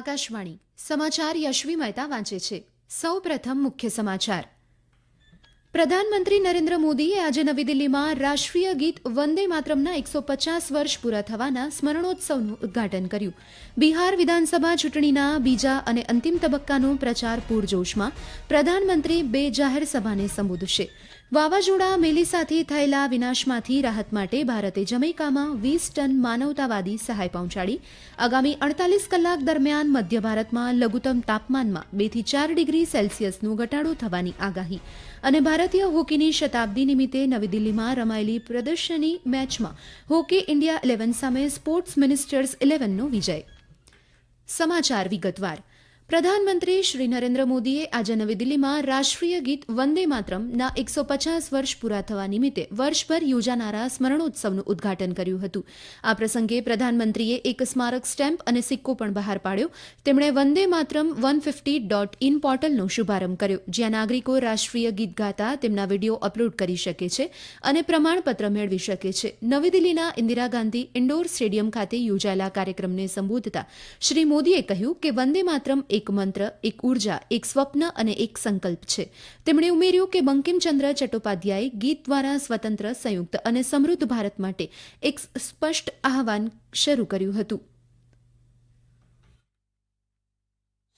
આકાશવાણી. સમાચાર યશવી મહેતા વાંચે છે. સૌ પ્રથમ મુખ્ય સમાચાર. પ્રધાનમંત્રી નરેન્દ્ર મોદીએ આજે નવી દિલ્હીમાં રાષ્ટ્રીય ગીત વંદે માતરમના એકસો પચાસ વર્ષ પૂરા થવાના સ્મરણોત્સવનું ઉદ્ઘાટન કર્યું. બિહાર વિધાનસભા ચૂંટણીના બીજા અને અંતિમ તબક્કાનો પ્રચાર પૂરજોશમાં પ્રધાનમંત્રી બે જાહેર સભાને સંબોધશે. વાવાઝોડા મેલીસાથી થયેલા વિનાશમાંથી રાહત માટે ભારતે જમૈકામાં વીસ ટન માનવતાવાદી સહાય પહોંચાડી. આગામી અડતાલીસ કલાક દરમિયાન મધ્ય ભારતમાં લઘુત્તમ તાપમાનમાં બેથી ચાર ડિગ્રી સેલ્સિયસનો ઘટાડો થવાની આગાહી. અને ભારતીય હોકીની શતાબ્દી નિમિત્તે નવી દિલ્હીમાં રમાયેલી પ્રદર્શની મેચમાં હોકી ઇન્ડિયા ઇલેવન સામે સ્પોર્ટ્સ મિનિસ્ટર્સ ઇલેવનનો વિજય. સમાચાર વિગતવાર. પ્રધાનમંત્રી શ્રી નરેન્દ્ર મોદીએ આજે નવી દિલ્હીમાં રાષ્ટ્રીય ગીત વંદે માતરમના એકસો પચાસ વર્ષ પૂરા થવા નિમિત્તે વર્ષભર યોજાનારા સ્મરણોત્સવનું ઉદ્ઘાટન કર્યું હતું. આ પ્રસંગે પ્રધાનમંત્રીએ એક સ્મારક સ્ટેમ્પ અને સિક્કો પણ બહાર પાડ્યો. તેમણે Vande Mataram one fifty dot in પોર્ટલનો શુભારંભ કર્યો, જ્યાં નાગરિકો રાષ્ટ્રીય ગીત ગાતા તેમના વીડિયો અપલોડ કરી શકે છે અને પ્રમાણપત્ર મેળવી શકે છે. નવી દિલ્હીના ઇન્દિરા ગાંધી ઇન્ડોર સ્ટેડિયમ ખાતે યોજાયેલા કાર્યક્રમને સંબોધતા શ્રી મોદીએ કહ્યું કે વંદે માતરમ એક મંત્ર એક ઉર્જા એક સ્વપ્ન અને એક સંકલ્પ છે તેમણે ઉમેર્યું કે બંકિમચંદ્ર ચટ્ટોપાધ્યાયે ગીત દ્વારા સ્વતંત્ર સંયુક્ત અને સમૃદ્ધ ભારત માટે એક સ્પષ્ટ આહવાન શરૂ કર્યું હતું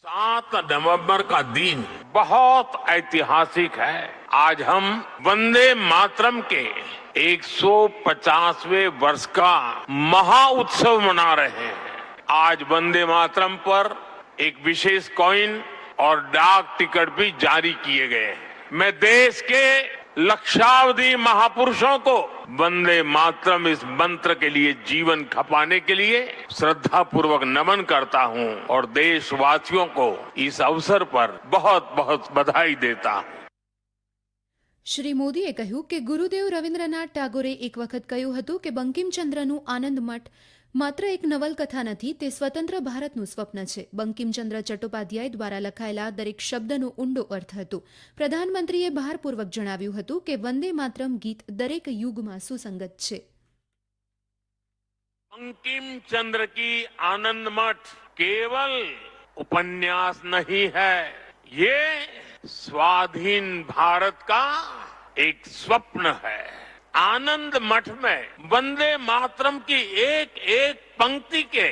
सात नवंबर का दिन बहुत ऐतिहासिक है आज हम वंदे मातरम के 150वें वर्ष का महा उत्सव मना रहे हैं आज वंदे मातरम पर एक विशेष कॉइन और डाक टिकट भी जारी किए गए हैं मैं देश के लक्षावधि महापुरुषों को वंदे मातरम इस मंत्र के लिए जीवन खपाने के लिए श्रद्धा पूर्वक नमन करता हूं और देशवासियों को इस अवसर पर बहुत बहुत बधाई देता हूं શ્રી મોદીએ કહ્યું કે ગુરુદેવ રવિન્દ્રનાથ ટાગોરે એક વખત કહ્યું હતું કે બંકિમચંદ્રનું આનંદ મઠ માત્ર એક નવલકથા નથી તે સ્વતંત્ર ભારતનું સ્વપ્ન છે બંકિમચંદ્ર ચટ્ટોપાધ્યાય દ્વારા લખાયેલા દરેક શબ્દનો ઊંડો અર્થ હતો પ્રધાનમંત્રીએ ભારપૂર્વક જણાવ્યું હતું કે વંદે માતરમ ગીત દરેક યુગમાં સુસંગત છે अंकिम चंद्र की आनंद मठ केवल उपन्यास नहीं है ये स्वाधीन भारत का एक स्वप्न है आनंद मठ में वंदे मातरम की एक एक पंक्ति के,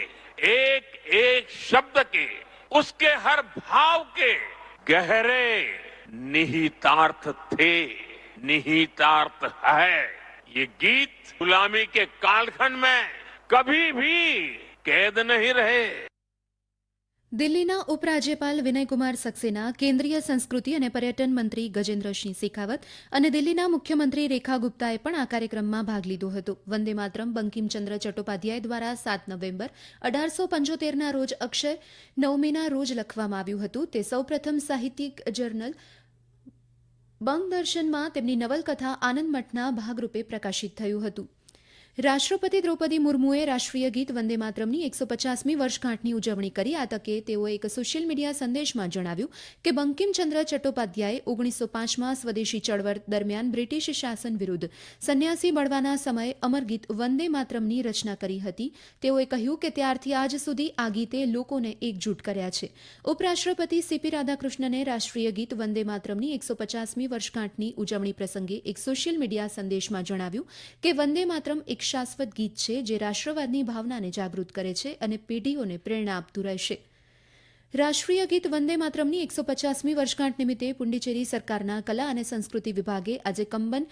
एक एक शब्द के, उसके हर भाव के गहरे निहितार्थ थे, निहितार्थ है। ये गीत गुलामी के कालखंड में कभी भी कैद नहीं रहे। દિલ્હીના ઉપરાજ્યપાલ વિનયકુમાર સક્સેના કેન્દ્રીય સંસ્કૃતિ અને પર્યટન મંત્રી ગજેન્દ્રસિંહ શેખાવત અને દિલ્હીના મુખ્યમંત્રી રેખા ગુપ્તાએ પણ આ કાર્યક્રમમાં ભાગ લીધો હતો. વંદે માતરમ, બંકિમચંદ્ર ચટ્ટોપાધ્યાય દ્વારા સાત નવેમ્બર અઢારસો પંચોતેરના રોજ અક્ષય નવમીના રોજ લખવામાં આવ્યું હતું. તે સૌપ્રથમ સાહિત્યિક જર્નલ બંગદર્શનમાં તેમની નવલકથા આનંદ મઠના ભાગરૂપે પ્રકાશિત થયું હતું. રાષ્ટ્રપતિ દ્રૌપદી મુર્મુએ રાષ્ટ્રીય ગીત વંદે માતરમની એકસો પચાસમી વર્ષગાંઠની ઉજવણી કરી. આ તકે તેઓએ એક સોશિયલ મીડિયા સંદેશમાં જણાવ્યું કે બંકિમચંદ્ર ચટ્ટોપાધ્યાયે ઓગણીસો પાંચમાં સ્વદેશી ચળવળ દરમિયાન બ્રિટિશ શાસન વિરુદ્ધ સંન્યાસી બળવાના સમયે અમર ગીત વંદે માતરમની રચના કરી હતી. તેઓએ કહ્યું કે ત્યારથી આજ સુધી આ ગીતે લોકોને એકજૂટ કર્યા છે. ઉપરાષ્ટ્રપતિ સીપી રાધાકૃષ્ણને રાષ્ટ્રીય ગીત વંદે માતરમની એકસો પચાસમી વર્ષગાંઠની ઉજવણી પ્રસંગે એક સોશિયલ મીડિયા સંદેશમાં જણાવ્યું કે વંદે માતરમ એક શાશ્વત ગીત છે જે રાષ્ટ્રવાદની ભાવનાને જાગૃત કરે છે અને પેઢીઓને પ્રેરણા આપતું રહેશે. રાષ્ટ્રીય ગીત વંદે માતરમની એકસો પચાસમી વર્ષગાંઠ નિમિત્તે પુંડિચેરી સરકારના કલા અને સંસ્કૃતિ વિભાગે આજે કંબન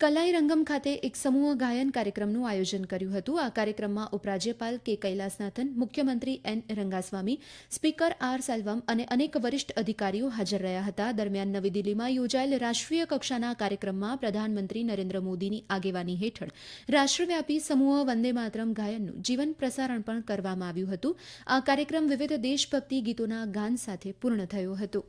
કલાઈ રંગમ ખાતે એક સમૂહ ગાયન કાર્યક્રમનું આયોજન કર્યું હતું. આ કાર્યક્રમમાં ઉપરાજ્યપાલ કે કૈલાસનાથન, મુખ્યમંત્રી N Rangaswamy, speaker R Selvam અને અનેક વરિષ્ઠ અધિકારીઓ હાજર રહ્યા હતા. દરમિયાન નવી દિલ્હીમાં યોજાયેલ રાષ્ટ્રીય કક્ષાના કાર્યક્રમમાં પ્રધાનમંત્રી નરેન્દ્ર મોદીની આગેવાની હેઠળ રાષ્ટ્રવ્યાપી સમૂહ વંદે માતરમ ગાયનનું જીવન પ્રસારણ પણ કરવામાં આવ્યું હતું. આ કાર્યક્રમ વિવિધ દેશભક્તિ ગીતોના ગાન સાથે પૂર્ણ થયો હતો.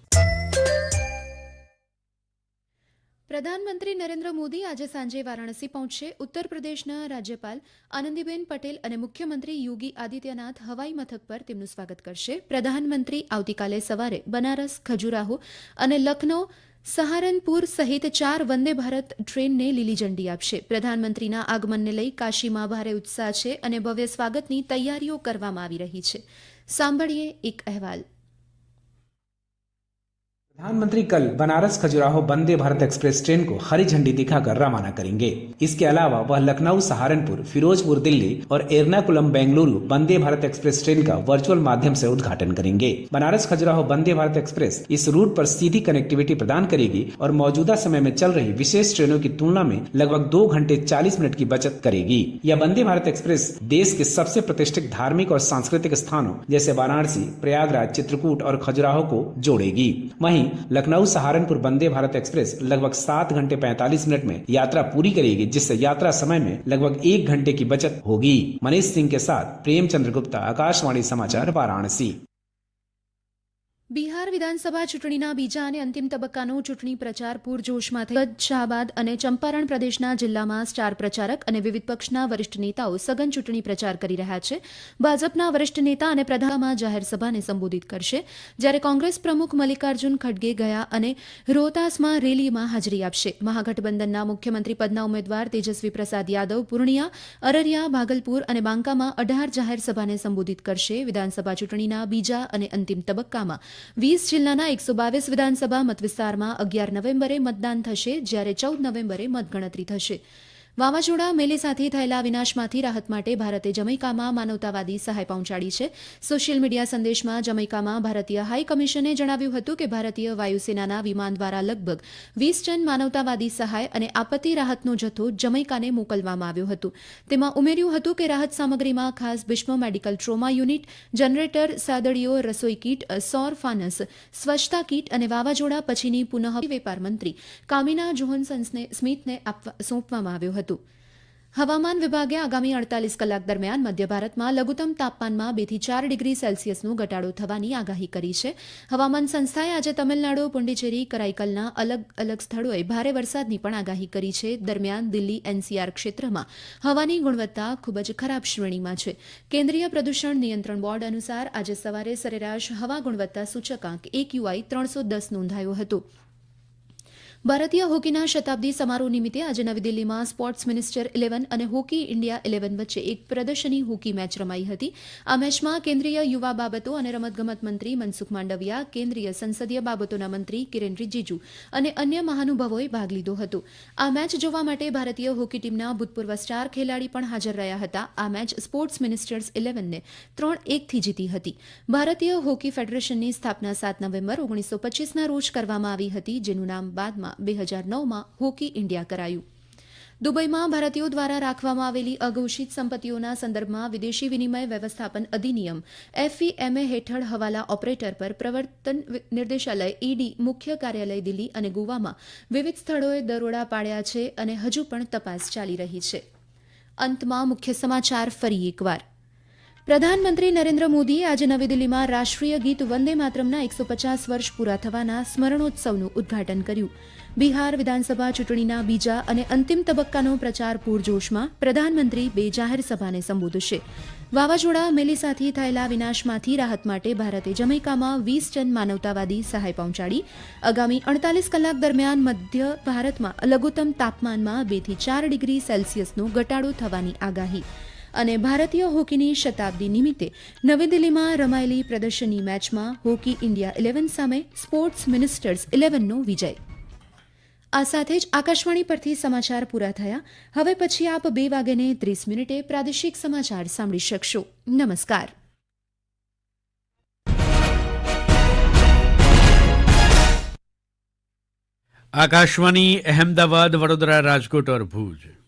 પ્રધાનમંત્રી નરેન્દ્ર મોદી આજે સાંજે વારાણસી પહોંચશે. ઉત્તર પ્રદેશના રાજ્યપાલ આનંદીબેન પટેલ અને મુખ્યમંત્રી યોગી આદિત્યનાથ હવાઈ મથક પર તેમનું સ્વાગત કરશે. પ્રધાનમંત્રી આવતીકાલે સવારે બનારસ, ખજુરાહો અને લખનૌ સહારનપુર સહિત ચાર વંદે ભારત ટ્રેનને લીલી ઝંડી આપશે. પ્રધાનમંત્રીના આગમનને લઈ કાશીમાં ભારે ઉત્સાહ છે અને ભવ્ય સ્વાગતની તૈયારીઓ કરવામાં આવી રહી છે. સાંભળીએ એક અહેવાલ. प्रधानमंत्री कल बनारस खजुराहो वंदे भारत एक्सप्रेस ट्रेन को हरी झंडी दिखाकर रवाना करेंगे। इसके अलावा वह लखनऊ, सहारनपुर, फिरोजपुर, दिल्ली और एर्नाकुलम, बेंगलुरु वंदे भारत एक्सप्रेस ट्रेन का वर्चुअल माध्यम से उद्घाटन करेंगे। बनारस खजुराहो वंदे भारत एक्सप्रेस इस रूट पर सीधी कनेक्टिविटी प्रदान करेगी और मौजूदा समय में चल रही विशेष ट्रेनों की तुलना में लगभग दो घंटे चालीस मिनट की बचत करेगी। यह वंदे भारत एक्सप्रेस देश के सबसे प्रतिष्ठित धार्मिक और सांस्कृतिक स्थानों जैसे वाराणसी, प्रयागराज, चित्रकूट और खजुराहो को जोड़ेगी। वहीं लखनऊ सहारनपुर वंदे भारत एक्सप्रेस लगभग सात घंटे पैंतालीस मिनट में यात्रा पूरी करेगी, जिससे यात्रा समय में लगभग एक घंटे की बचत होगी। मनीष सिंह के साथ प्रेमचंद्र गुप्ता, आकाशवाणी समाचार वाराणसी। બિહાર વિધાનસભા ચૂંટણીના બીજા અને અંતિમ તબક્કાનો ચૂંટણી પ્રચાર પૂરજોશમાં થઈ. કચ્છ શાહબાદ અને ચંપારણ પ્રદેશના જિલ્લામાં સ્ટાર પ્રચારક અને વિવિધ પક્ષના વરિષ્ઠ નેતાઓ સઘન ચૂંટણી પ્રચાર કરી રહ્યા છે. ભાજપના વરિષ્ઠ નેતા અને પ્રધાનમાં જાહેર સભાને સંબોધિત કરશે. જ્યારે કોંગ્રેસ પ્રમુખ મલ્લિકાર્જુન ખડગે ગયા અને રોહતાસમાં રેલીમાં હાજરી આપશે. મહાગઠબંધનના મુખ્યમંત્રી પદના ઉમેદવાર તેજસ્વી પ્રસાદ યાદવ પૂર્ણિયા, અરરિયા, ભાગલપુર અને બાંકામાં અઢાર જાહેર સભાને સંબોધિત કરશે. વિધાનસભા ચૂંટણીના બીજા અને અંતિમ તબક્કામાં વીસ જિલ્લાના એકસો બાવીસ વિધાનસભા મતવિસ્તારમાં અગિયાર નવેમ્બરે મતદાન થશે, જ્યારે ચૌદ નવેમ્બરે મતગણતરી થશે. વાવાઝોડા મેલે સાથે થયેલા વિનાશમાંથી રાહત માટે ભારતે જમૈકામાં માનવતાવાદી સહાય પહોંચાડી છે. સોશિયલ મીડિયા સંદેશમાં જમૈકામાં ભારતીય હાઈ કમિશને જણાવ્યું હતું કે ભારતીય વાયુસેનાના વિમાન દ્વારા લગભગ વીસ ટન માનવતાવાદી સહાય અને આપત્તિ રાહતનો જથ્થો જમૈકાને મોકલવામાં આવ્યો હતો. તેમાં ઉમેર્યું હતું કે રાહત સામગ્રીમાં ખાસ વિશ્વ મેડિકલ ટ્રોમા યુનિટ, જનરેટર, સાદડીઓ, રસોઈ કીટ, સૌર ફાનસ, સ્વચ્છતા કીટ અને વાવાઝોડા પછીની પુનઃ વેપાર મંત્રી કામિના જોહનસન્સને સ્મિથને સોંપવામાં આવ્યો હતો. હવામાન વિભાગે આગામી અડતાલીસ કલાક દરમિયાન મધ્ય ભારતમાં લઘુત્તમ તાપમાનમાં બેથી ચાર ડિગ્રી સેલ્સિયસનો ઘટાડો થવાની આગાહી કરી છે. હવામાન સંસ્થાએ આજે તમિલનાડુ, પુંડિચેરી, કરાઈકલના અલગ અલગ સ્થળોએ ભારે વરસાદની પણ આગાહી કરી છે. દરમિયાન દિલ્હી એનસીઆર ક્ષેત્રમાં હવાની ગુણવત્તા ખૂબ જ ખરાબ શ્રેણીમાં છે. કેન્દ્રીય પ્રદૂષણ નિયંત્રણ બોર્ડ અનુસાર આજે સવારે સરેરાશ હવા ગુણવત્તા સૂચકાંક એક યુઆઈ ત્રણસો દસ નોંધાયો હતો. ભારતીય હોકીના શતાબ્દી સમારોહ નિમિત્તે આજે નવી દિલ્હીમાં સ્પોર્ટ્સ મિનિસ્ટર ઇલેવન અને હોકી ઇન્ડિયા ઇલેવન વચ્ચે એક પ્રદર્શની હોકી મેચ રમાઈ હતી. આ મેચમાં કેન્દ્રીય યુવા બાબતો અને રમતગમત મંત્રી મનસુખ માંડવિયા, કેન્દ્રીય સંસદીય બાબતોના મંત્રી કિરેન રિજિજુ અને અન્ય મહાનુભાવોએ ભાગ લીધો હતો. આ મેચ જોવા માટે ભારતીય હોકી ટીમના ભૂતપૂર્વ સ્ટાર ખેલાડી પણ હાજર રહ્યા હતા. આ મેચ સ્પોર્ટ્સ મિનિસ્ટર્સ ઇલેવનને ત્રણ એકથી જીતી હતી. ભારતીય હોકી ફેડરેશનની સ્થાપના સાત નવેમ્બર ઓગણીસો પચીસના રોજ કરવામાં આવી હતી, જેનું નામ બાદમાં બે હજાર નવમાં હોકી ઇન્ડિયા કરાયું. દુબઈમાં ભારતીયો દ્વારા રાખવામાં આવેલી અઘોષિત સંપત્તિઓના સંદર્ભમાં વિદેશી વિનિમય વ્યવસ્થાપન અધિનિયમ એફઈએમએ હેઠળ હવાલા ઓપરેટર પર પ્રવર્તન નિર્દેશાલય ઈડી મુખ્ય કાર્યાલય દિલ્હી અને ગોવામાં વિવિધ સ્થળોએ દરોડા પાડ્યા છે અને હજુ પણ તપાસ ચાલી રહી છે. અંતમાં મુખ્ય સમાચાર ફરી એકવાર. પ્રધાનમંત્રી નરેન્દ્ર મોદીએ આજે નવી દિલ્હીમાં રાષ્ટ્રીય ગીત વંદે માતરમના એકસો પચાસ વર્ષ પૂરા થવાના સ્મરણોત્સવનું ઉદ્ઘાટન કર્યું. બિહાર વિધાનસભા ચૂંટણીના બીજા અને અંતિમ તબક્કાનો પ્રચાર પૂરજોશમાં પ્રધાનમંત્રી બે જાહેર સભાને સંબોધશે. વાવાઝોડા મેલિસાથી થયેલા વિનાશમાંથી રાહત માટે ભારતે જમૈકામાં વીસ ટન માનવતાવાદી સહાય પહોંચાડી. આગામી અડતાલીસ કલાક દરમિયાન મધ્ય ભારતમાં લઘુત્તમ તાપમાનમાં બેથી ચાર ડિગ્રી સેલ્સિયસનો ઘટાડો થવાની આગાહી. અને ભારતીય હોકીની શતાબ્દી નિમિત્તે નવી દિલ્હીમાં રમાયેલી પ્રદર્શનની મેચમાં હોકી ઇન્ડિયા ઇલેવન સામે સ્પોર્ટ્સ મિનિસ્ટર્સ ઇલેવનનો વિજય. આ સાથે જ આકાશવાણી પરથી સમાચાર પૂરા થયા. હવે પછી આપ બે વાગ્યાને ત્રીસ મિનિટે પ્રાદેશિક સમાચાર સાંભળી શકશો. નમસ્કાર. આકાશવાણી અહેમદાબાદ વડોદરા, રાજકોટ ઓર ભુજ.